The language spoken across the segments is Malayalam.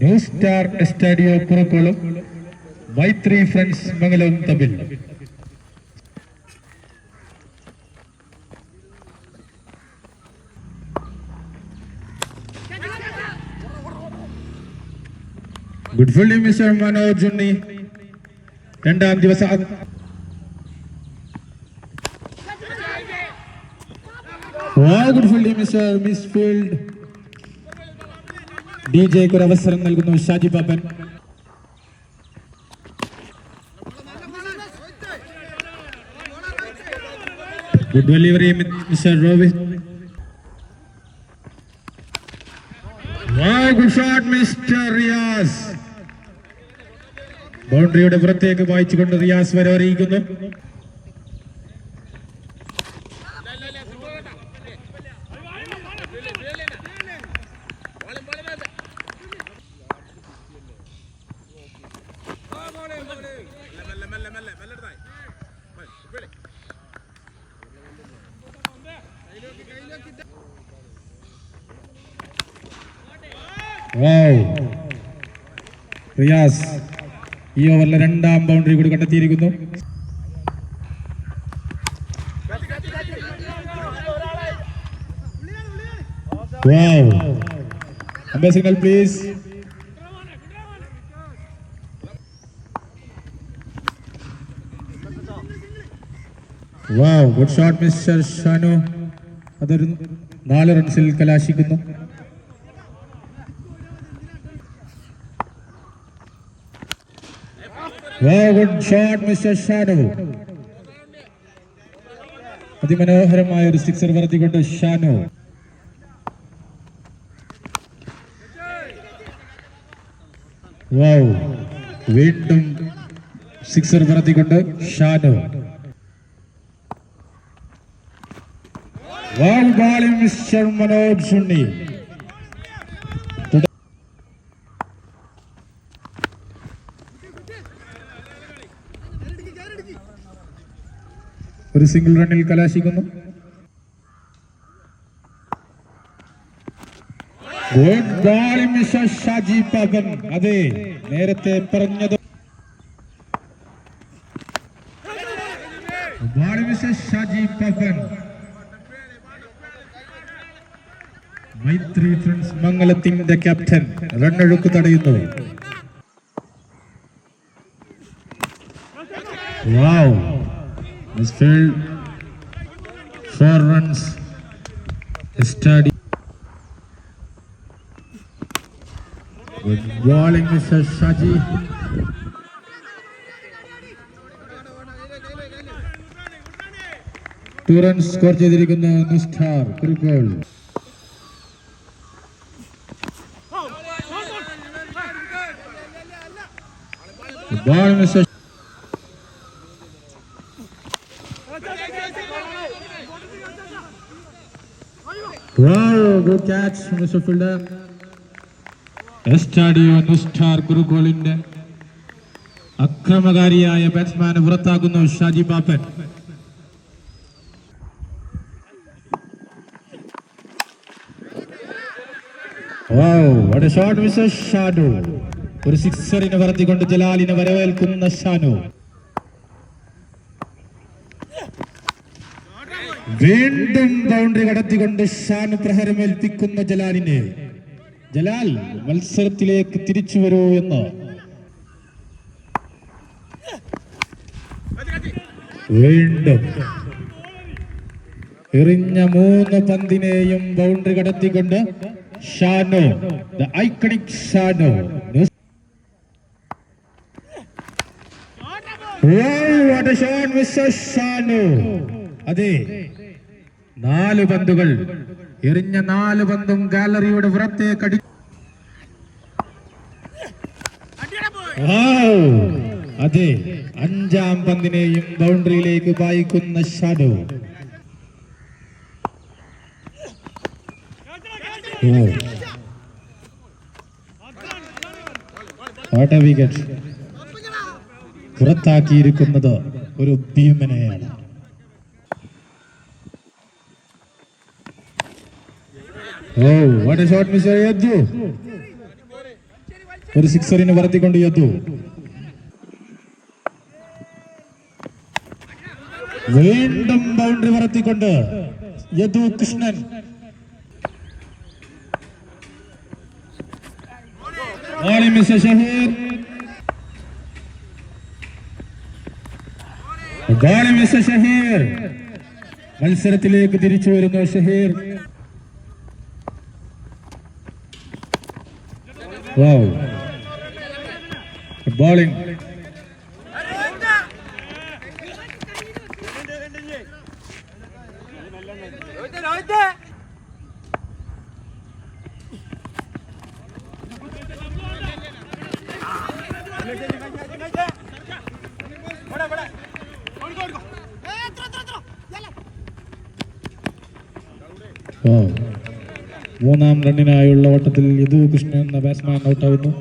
New star Estadio Kurakkolam Maithri friends മംഗലവും തമ്മിൽ good fielding mister Manoj Unni രണ്ടാം ദിവസം good fielding mister misfield D ജെക്ക് ഒരു അവസരം നൽകുന്നു Shaji Pappan good delivery mister Rohit good shot mister Riyas ബൗണ്ടറിയുടെ പുറത്തേക്ക് വായിച്ചുകൊണ്ട് റിയാസ് വരെ അറിയിക്കുന്നു. Wow. റിയാസ് ഈ ഓവറിലെ രണ്ടാം ബൗണ്ടറി കൂടി കണ്ടെത്തിയിരിക്കുന്നു. Signal please wow good shot mister Shanu അതൊരു നാല് റൺസിൽ കലാശിക്കുന്നു. Good shot mister Shanu. അതിമനോഹരമായ ഒരു സിക്സർ പറത്തിക്കൊണ്ട് ഷാനു. വീണ്ടും സിക്സർ പറത്തിക്കൊണ്ട് Shanu. Bowling mister Manoj Unni. ഒരു സിംഗിൾ റണ്ണിൽ കലാശിക്കുന്നു. മിസ്റ്റർ ഷാജി പവൻ അതെ നേരത്തെ പറഞ്ഞത്. മിസ്റ്റർ ഷാജി പവൻ മൈത്രി ഫ്രണ്ട്സ് മംഗലത്തിന്റെ ക്യാപ്റ്റൻ റണ്ണൊഴുക്ക് തടയുന്നു. Wow. Misfield, four runs steady good bowling mister Shaji two runs score ചെയ്തിരിക്കുന്ന Nistar കുറിക്കോൾ ball mister Wow, good catch, Mr. Fielder. എസ്റ്റാഡിയോ നുസ്റ്റാർ കുറുക്കോളിന്റെ അക്രമകാരിയായ ബാറ്റ്സ്മാനെ പുറത്താക്കുന്നു ഷാജി പാപ്പൻ ഷോട്ട് മിസ്റ്റർ ഷാനു ഒരു സിക്സറിനെ പറത്തിക്കൊണ്ട് ജലാലിനെ വരവേൽക്കുന്ന ഷാനു. വീണ്ടും ബൗണ്ടറി കടത്തിക്കൊണ്ട് ഷാനു പ്രഹരമേൽപ്പിക്കുന്ന ജലാലിനെ. ജലാൽ മത്സരത്തിലേക്ക് തിരിച്ചു വരൂ എന്ന്. വീണ്ടും എറിഞ്ഞ മൂന്ന് പന്തിനെയും ബൗണ്ടറി കടത്തിക്കൊണ്ട് ഷാനോ ദ ഐക്കണിക് ഷാനോ അതെ നാല് പന്തുകൾ. എറിഞ്ഞ നാല് പന്തും ഗാലറിയുടെ പുറത്തേക്ക് അടി അതെ അഞ്ചാം പന്തിനെയും ബൗണ്ടറിയിലേക്ക് പായിക്കുന്ന ഷാഡോ വിക്കറ്റ് പുറത്താക്കിയിരിക്കുന്നത് ഒരു ഭീമനെയാണ് വാട്ട് Mr. Yadju. ഒരു സിക്സറിന് വരത്തിക്കൊണ്ട് യദു വീണ്ടും boundary വരത്തിക്കൊണ്ട് Yadu Krishnan mister in Mr. Shahir. മത്സരത്തിലേക്ക് തിരിച്ചു വരുന്ന ഷഹീർ ബോളിംഗ് മൂന്നാം റണ്ണിനായുള്ള ഓട്ടത്തിൽ യദു കൃഷ്ണൻ എന്ന ബാറ്റ്സ്മാൻ ഔട്ടാവുന്നു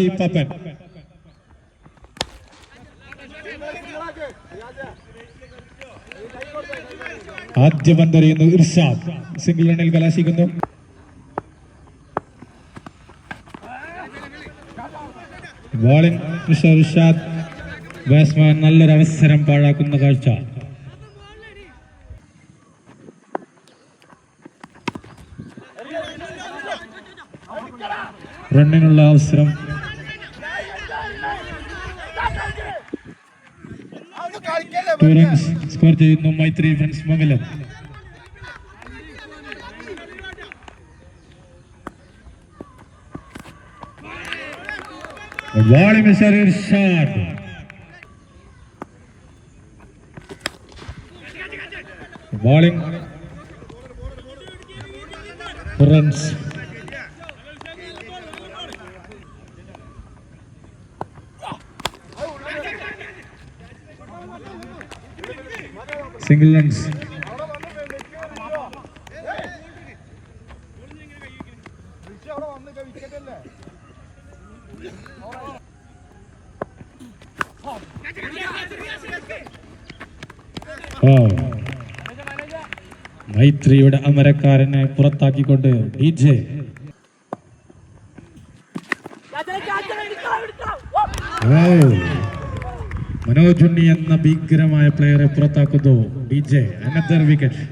ഈ പപ്പൻ. ആദ്യ പന്തെറിയുന്നു ഇർഷാദ്. സിംഗിൾ റണ്ണിൽ കലാശിക്കുന്നു. ബോളിംഗ് മിസ്റ്റർ ഋഷാദ് ബാറ്റ്സ്മാൻ നല്ലൊരു അവസരം പാഴാക്കുന്ന കാഴ്ച. റണ്ണിനുള്ള അവസരം. സ്കോർ ചെയ്യുന്നു Maithri friends Mangalam. Bowling mister Irshad bowling runs single runs oh മൈത്രിയുടെ അമരക്കാരനെ പുറത്താക്കിക്കൊണ്ട് ഡി ജെ. മനോജ് ഉണ്ണി എന്ന ഭീകരമായ പ്ലെയറെ പുറത്താക്കുന്നു D J. Another wicket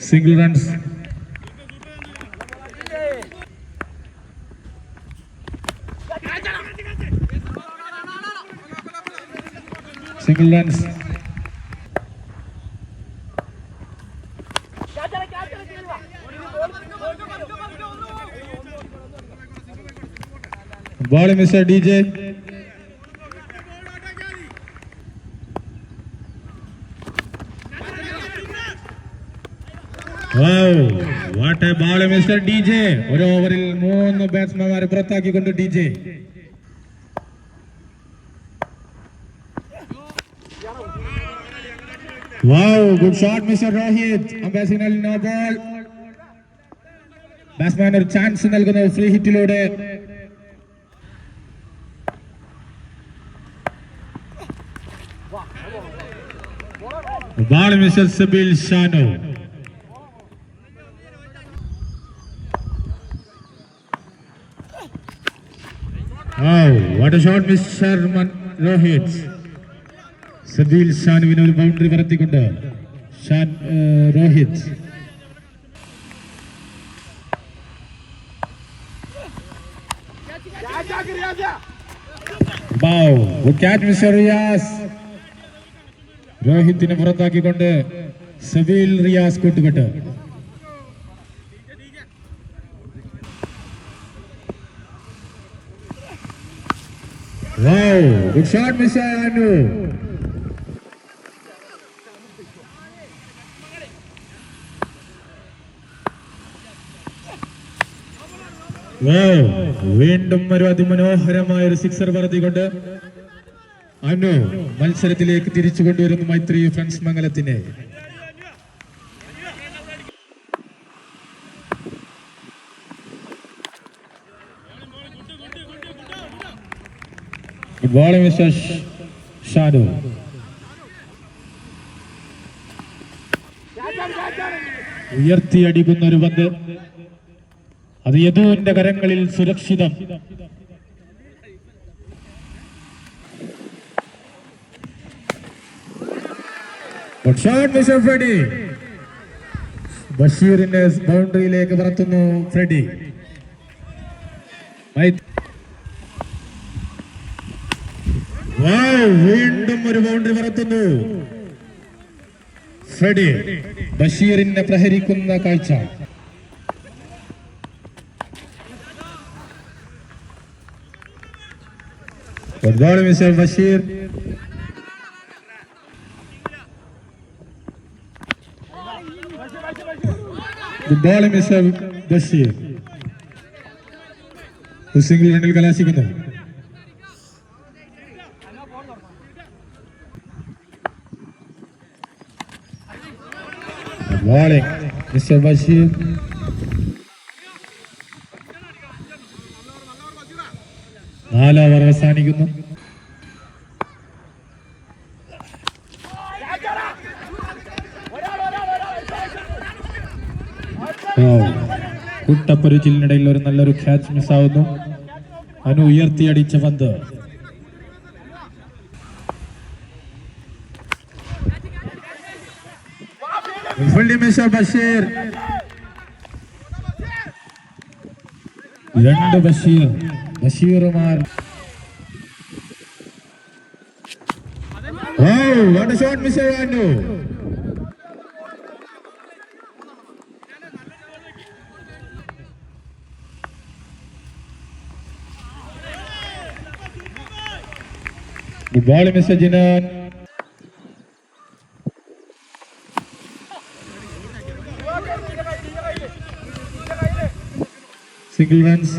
single runs single runs ball mister D J. What a ball mister D J ഒരു ഓവറിൽ മൂന്ന് ബാറ്റ്സ്മാൻമാരെ പുറത്താക്കിക്കൊണ്ട് D J Wow, good shot, Mr. Rohit. അംബാസിനൽ നോ ബോൾ ബാറ്റ്സ്മാൻ ഒരു ചാൻസ് നൽകുന്നു ഫ്രീ ഹിറ്റിലൂടെ ball mister Sabeel Shano Oh, what a shot, Mr. Man- Rohit. Sabeel ഷാനുവിന് ഒരു ബൗണ്ടറി പറത്തിക്കൊണ്ട് ഷാൻ രോഹിത്. രോഹിത്തിനെ പുറത്താക്കിക്കൊണ്ട് സബീൽ റിയാസ് കൂട്ടുകെട്ട് Wow, good shot, Mr. വീണ്ടും ഒരു അതിമനോഹരമായ ഒരു സിക്സർ പറഞ്ഞുകൊണ്ട് അനു മത്സരത്തിലേക്ക് തിരിച്ചു കൊണ്ടുവരുന്നു മൈത്രി ഫ്രണ്ട്സ് മംഗലത്തിനെ. ഗുഡ് ഷാനു. ഉയർത്തിയടിക്കുന്ന ഒരു പന്ത്. അത് യദുവിന്റെ കരങ്ങളിൽ സുരക്ഷിതം. ഫ്രെഡി. ബഷീറിന്റെ ബൗണ്ടറിയിലേക്ക് പറത്തുന്നു ഫ്രെഡി. വീണ്ടും ഒരു ബൗണ്ടറി പറത്തുന്നു. ഫ്രെഡി ബഷീറിനെ പ്രഹരിക്കുന്ന കാഴ്ച Good ball, Mr. Bashir. Good ball, Mr. Bashir. ഒരു സിംഗിൾ റണ്ണിൽ കലാശിക്കുന്നു Bowling, Mr. Bashir. നാല് ഓവർ അവസാനിക്കുന്നു കുട്ടപ്പൊരുച്ചിലിനിടയിൽ ഒരു നല്ലൊരു ക്യാച്ച് മിസ്സാവുന്നു അനു ഉയർത്തിയടിച്ച പന്ത് മിസ്റ്റർ ബഷീർ രണ്ട് ബഷീർ ബഷീറുമാർ ഓ വാട്ട് ഷോട്ട് മിസ് ചെയ്യാനു Good ball, Mr. Jinan. grievance